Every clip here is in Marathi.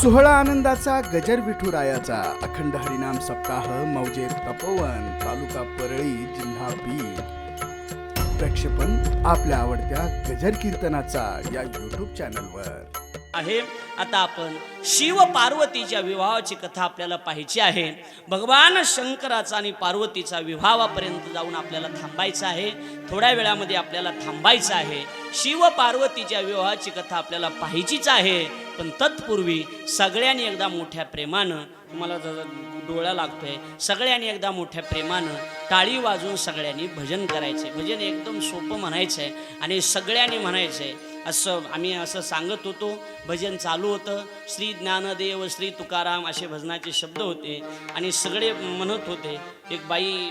सोहळा आनंदाचा गजर विठुरायाचा. अखंड हरिनाम सप्ताह मौजे तपोवन तालुका परळी जिल्हा बीड. प्रक्षेपण आपल्या आवडत्या गजर कीर्तनाचा या युट्यूब चॅनलवर आहे. आता आपण शिव पार्वतीच्या विवाहाची कथा आपल्याला पाहायची आहे. भगवान शंकराचा आणि पार्वतीचा विवाहापर्यंत जाऊन आपल्याला थांबायचं आहे. थोड्या वेळामध्ये आपल्याला थांबायचं आहे. शिव पार्वतीच्या विवाहाची कथा आपल्याला पाहायचीच आहे. पण तत्पूर्वी सगळ्यांनी एकदा मोठ्या प्रेमानं तुम्हाला जर डोळा लागतोय सगळ्यांनी एकदा मोठ्या प्रेमानं टाळी वाजून सगळ्यांनी भजन करायचे भजन एकदम सोपं म्हणायचं आहे आणि सगळ्यांनी म्हणायचं आहे असं आम्ही असं सांगत होतो. भजन चालू होतं. श्री ज्ञानदेव श्री तुकाराम असे भजनाचे शब्द होते. आणि सगळे म्हणत होते एक बाई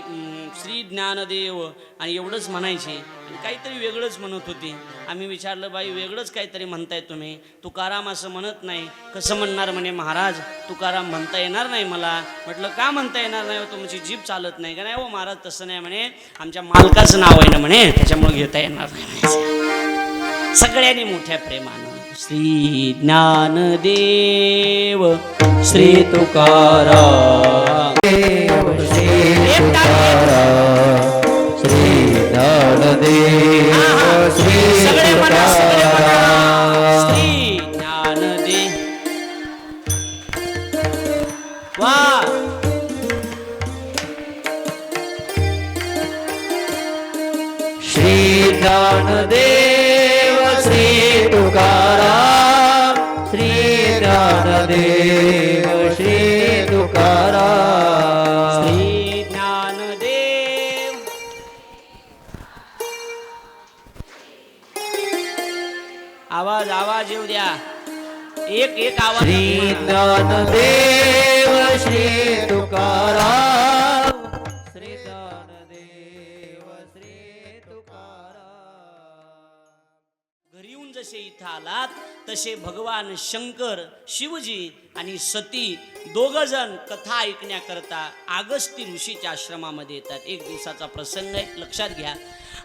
श्री ज्ञानदेव. आणि एवढंच म्हणायचे. काहीतरी वेगळंच म्हणत होती. आम्ही विचारलं बाई वेगळंच काहीतरी म्हणताय तुम्ही. तुकाराम असं म्हणत नाही. कसं म्हणणार म्हणे महाराज? तुकाराम म्हणता येणार नाही मला. म्हटलं का म्हणता येणार नाही? हो, तुमची जीभ चालत नाही. का नाही हो महाराज तसं नाही म्हणे. आमच्या मालकाचं नाव आहे ना म्हणे. त्याच्यामुळे घेता येणार नाही सगळ्यांनी मोठ्या प्रेमानं. श्री ज्ञानदेव श्री तुकाराम. देव श्री टाळी. श्री ज्ञानदेव श्री. तुकाराम. श्री ज्ञानदेव. वा. श्री ज्ञानदेव आवाज आवाज येऊ द्या. एक एक आवाज श्री ज्ञानदेव श्री तुकाराम. श्री ज्ञानदेव श्री तुकाराम. घरी येऊन जसे इथं आलात तसे भगवान शंकर शिवजी आणि सती दोघं जण कथा ऐकण्याकरता आगस्ती ऋषीच्या आश्रमामध्ये येतात. एक दिवसाचा प्रसंग आहे लक्षात घ्या.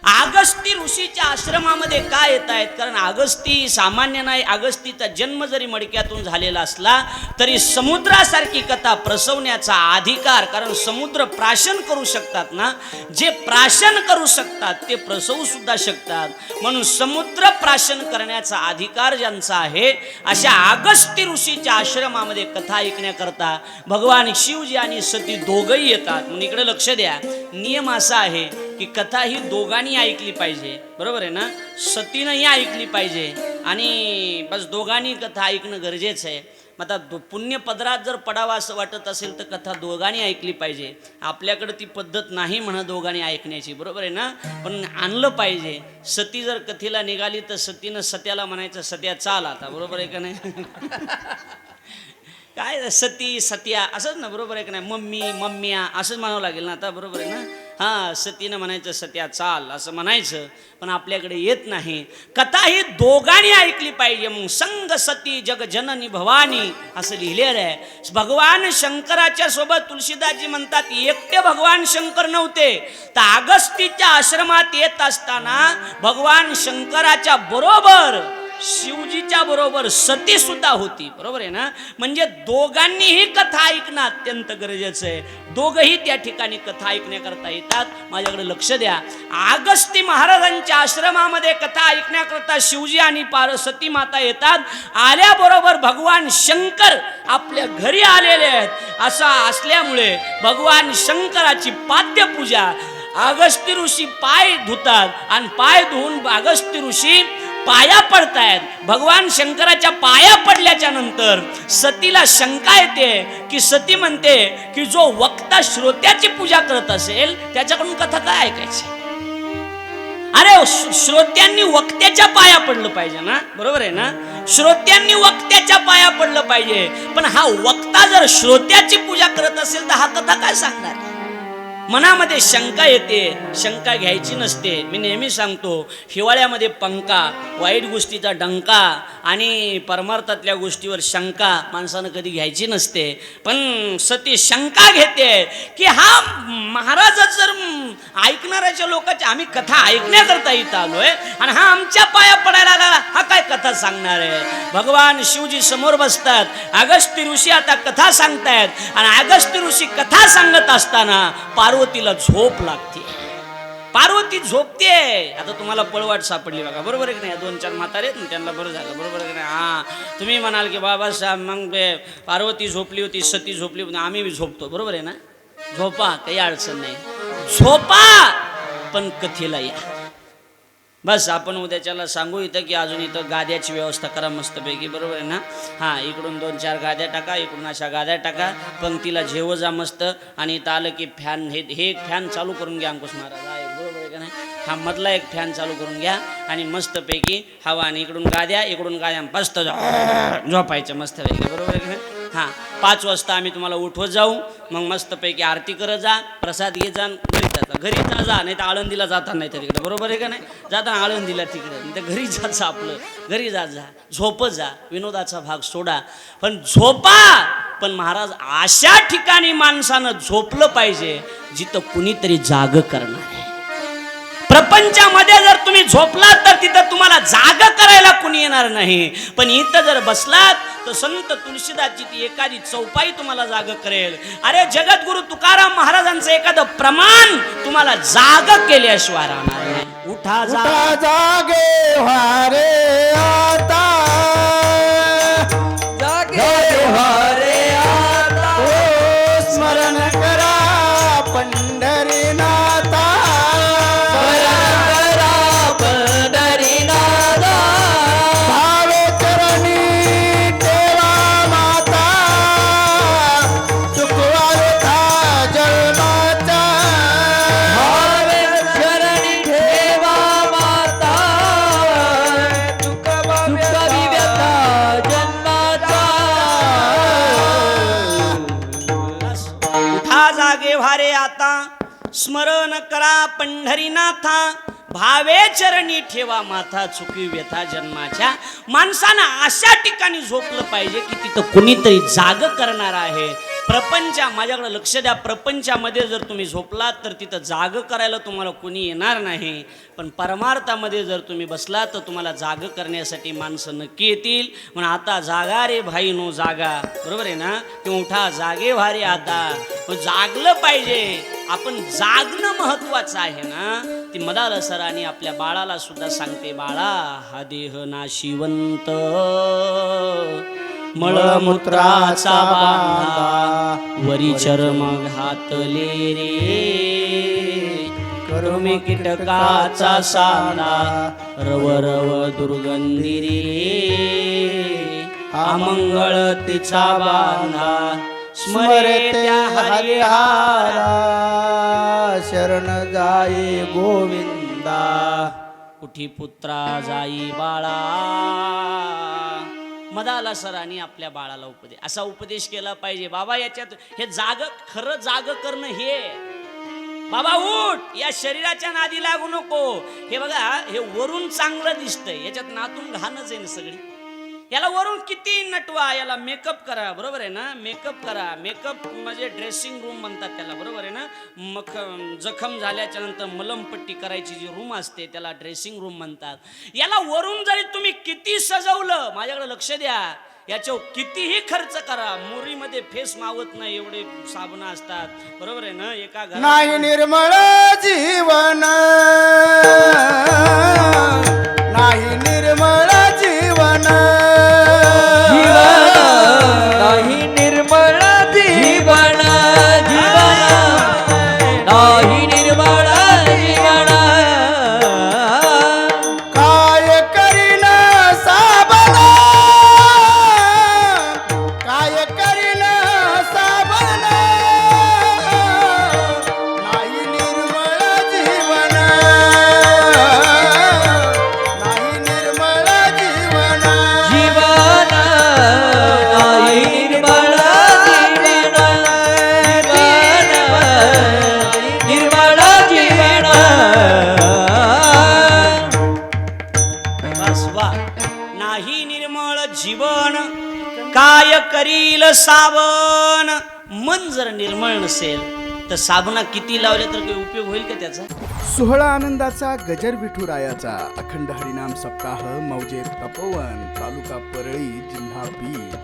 आगस्ती ऋषीच्या आश्रमामध्ये का येत आहेत? कारण आगस्ती सामान्य नाही. आगस्तीचा जन्म जरी मडक्यातून झालेला असला तरी समुद्रासारखी कथा प्रसवण्याचा अधिकार कारण समुद्र प्राशन करू शकतात ना? जे प्राशन करू शकतात ते प्रसवू सुद्धा शकतात. म्हणून समुद्र प्राशन करण्याचा अधिकार ज्यांचा आहे अशा आगस्ती ऋषीच्या आश्रम आश्रमामध्ये कथा ऐकण्याकरता भगवान शिवजी आणि सती दोघंही येतात. म्हणून इकडे लक्ष द्या. नियम असा आहे की कथा ही दोघांनी ऐकली पाहिजे. बरोबर आहे ना? सतीनंही ऐकली पाहिजे. आणि बस दोघांनी कथा ऐकणं गरजेचं आहे. मग आता पुण्यपदरात पुण्य पदरात जर पडावा असं वाटत असेल तर कथा दोघांनी ऐकली पाहिजे. आपल्याकडे ती पद्धत नाही म्हणा दोघांनी ऐकण्याची. बरोबर आहे ना? पण आणलं पाहिजे. सती जर कथेला निघाली तर सतीनं सत्याला म्हणायचं सत्या चाल आता. बरोबर आहे का नाही? काय सती सत्या असंच ना बरोबर आहे का नाही? मम्मी मम्म्या असंच म्हणावं लागेल ना आता बरोबर आहे ना? हां सतीनं म्हणायचं सत्या चाल असं म्हणायचं पण आपल्याकडे येत नाही. कथा ही दोघांनी ऐकली पाहिजे मग संग सती जग जननी भवानी असं लिहिलेलं आहे. भगवान शंकराच्या सोबत तुलसीदासजी म्हणतात एकटे भगवान शंकर नव्हते. तर आगस्तीच्या आश्रमात येत असताना भगवान शंकराच्या बरोबर शिवजीच्या बरोबर सती सुद्धा होती बरोबर आहे ना? म्हणजे दोघांनीही कथा ऐकणं अत्यंत गरजेचं आहे. दोघही त्या ठिकाणी कथा ऐकण्याकरता येतात. माझ्याकडे लक्ष द्या. आगस्ती महाराजांच्या आश्रमामध्ये कथा ऐकण्याकरता शिवजी आणि पार सती माता येतात. आल्याबरोबर भगवान शंकर आपल्या घरी आलेले आहेत. असा असल्यामुळे भगवान शंकराची पाद्यपूजा. अगस्ती ऋषी पाय धुतात आणि पाय धुवून अगस्ती ऋषी पाया पडतायत. भगवान शंकराच्या पाया पडल्याच्या नंतर सतीला शंका येते की सती म्हणते की जो वक्ता श्रोत्याची पूजा करत असेल त्याच्याकडून कथा काय ऐकायची? अरे श्रोत्यांनी वक्त्याच्या पाया पडलं पाहिजे ना? बरोबर आहे ना? श्रोत्यांनी वक्त्याच्या पाया पडलं पाहिजे. पण हा वक्ता जर श्रोत्याची पूजा करत असेल तर हा कथा काय सांगणार? मनामध्ये शंका येते शंका घ्यायची नसते. मी नेहमी सांगतो हिवाळ्यामध्ये पंखा वाईट गोष्टीचा डंका आणि परमार्थातल्या गोष्टीवर शंका माणसानं कधी घ्यायची नसते. पण सती शंका घेते की हा महाराजच जर ऐकणाऱ्याच्या लोकांच्या आम्ही कथा ऐकण्याकरता इथं आलोय आणि हा आमच्या पाया पडायला आला हा काय कथा सांगणार आहे? भगवान शिवजी समोर बसतात अगस्ती ऋषी आता कथा सांगतायत आणि अगस्ती ऋषी कथा सांगत असताना पार्वतीला झोप लागते. पार्वती झोपते. आता तुम्हाला पळवाट सापडली बघा. बरोबर आहे की नाही? या दोन चार म्हातारे आहेत ना त्यांना बरं झालं. बरोबर आहे की नाही? हा. तुम्ही म्हणाल की बाबासाहेब मग पार्वती झोपली होती सती झोपली होती आम्ही बी झोपतो. बरोबर आहे ना? झोपा काही अडचण नाही. झोपा पण कथेला या. बस आपण उद्याच्याला सांगू इथं की अजून इथं गाद्याची व्यवस्था करा मस्तपैकी बरोबर आहे ना? हां इकडून दोन चार गाद्या टाका इकडून अशा गाद्या टाका पंक्तीला झेव जा मस्त आणि इथं आलं की फॅन हे हे फॅन चालू करून घ्या अंकुश महाराज. हा बरोबर आहे का नाही? हा मधला एक फॅन चालू करून घ्या आणि मस्तपैकी हवा आणि इकडून गाद्या इकडून गाद्या मस्त झोपायचं मस्तपैकी बरोबर आहे का नाही? हां पाच वाजता आम्ही तुम्हाला उठवत जाऊ मग मस्तपैकी आरती करत जा प्रसाद घे जा घरी जाता घरी जा जा नाही तर आळंदीला जाता नाही तर तिकडे. बरोबर आहे का नाही? जाताना आळंदीला तिकडे. नाही तर घरी जा आपलं. घरी जात जा. झोपत जा. विनोदाचा भाग सोडा. पण झोपा! पण महाराज अशा ठिकाणी माणसानं झोपलं पाहिजे जिथं कुणीतरी जाग करणार प्रपंचामध्ये जर तुम्ही झोपलात तर तिथं तुम्हाला जाग करायला कुणी येणार नाही. पण इथं जर बसलात तर संत तुळशीदासची ती एखादी चौपाई तुम्हाला जाग करेल. अरे जगद्गुरु तुकाराम महाराजांचं एखादं प्रमाण तुम्हाला जाग केल्याशिवाय राहणार नाही. उठा जागे जागे स्मरण करा पंढरीनाथा. भावे चरणी ठेवा माथा चुकी व्यथा जन्माच्या. माणसानं अशा ठिकाणी झोपलं पाहिजे की तिथं कुणीतरी जाग करणार आहे. प्रपंचा माझ्याकडे लक्ष द्या. प्रपंचामध्ये जर तुम्ही झोपलात तर तिथं जाग करायला तुम्हाला कोणी येणार नाही. पण परमार्थामध्ये जर तुम्ही बसलात तर तुम्हाला जाग करण्यासाठी माणसं नक्की येतील. म्हणून आता जागा रे भाई नो जागा. बरोबर आहे ना? ते उठा जागे भारी आता. जागलं पाहिजे. आपण जागणं महत्वाचं आहे ना? ती मदाल सरांनी आपल्या बाळाला सुद्धा सांगते बाळा हा देह नाशिवंत. मळमूत्राचा बांधा वरी चर्म घातले रे. करुमी कीटकाचा साला रव रव दुर्गंधी रे. अमंगळ तिचा बांधा स्मरे त्या हरिहारा शरण जाये गोविंदा. कुठी पुत्रा जाई बाळा मदाला सरांनी आपल्या बाळाला उपदेश. असा उपदेश केला पाहिजे. बाबा याच्यात हे जाग खरं जाग करणं हे. बाबा उठ! या शरीराच्या नादी लागू नको. हे बघा हे वरून चांगलं दिसतंय. याच्यात नातून घाणच आहे ना सगळी? याला वरून किती नटवा याला मेकअप करा बरोबर आहे ना? मेकअप करा. मेकअप म्हणजे ड्रेसिंग रूम म्हणतात त्याला बरोबर आहे ना? मख जखम झाल्याच्यानंतर मलमपट्टी करायची जी रूम असते त्याला ड्रेसिंग रूम म्हणतात. याला वरून जरी तुम्ही किती सजवलं माझ्याकडे लक्ष द्या. याच्यावर कितीही खर्च करा. मोरीमध्ये फेस मावत नाही एवढे साबण असतात. बरोबर आहे ना? एका घरात नाही निर्मळ जीवन. नाही मन जर निर्मळ नसेल तर साबणा किती लावले तर काही उपयोग होईल का त्याचा? सोहळा आनंदाचा गजर विठुरायाचा. अखंड हरिनाम सप्ताह मौजे तपोवन तालुका परळी जिल्हा बीड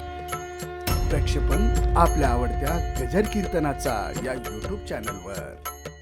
प्रक्षेपण आपल्या आवडत्या गजर कीर्तनाचा या युट्यूब चॅनलवर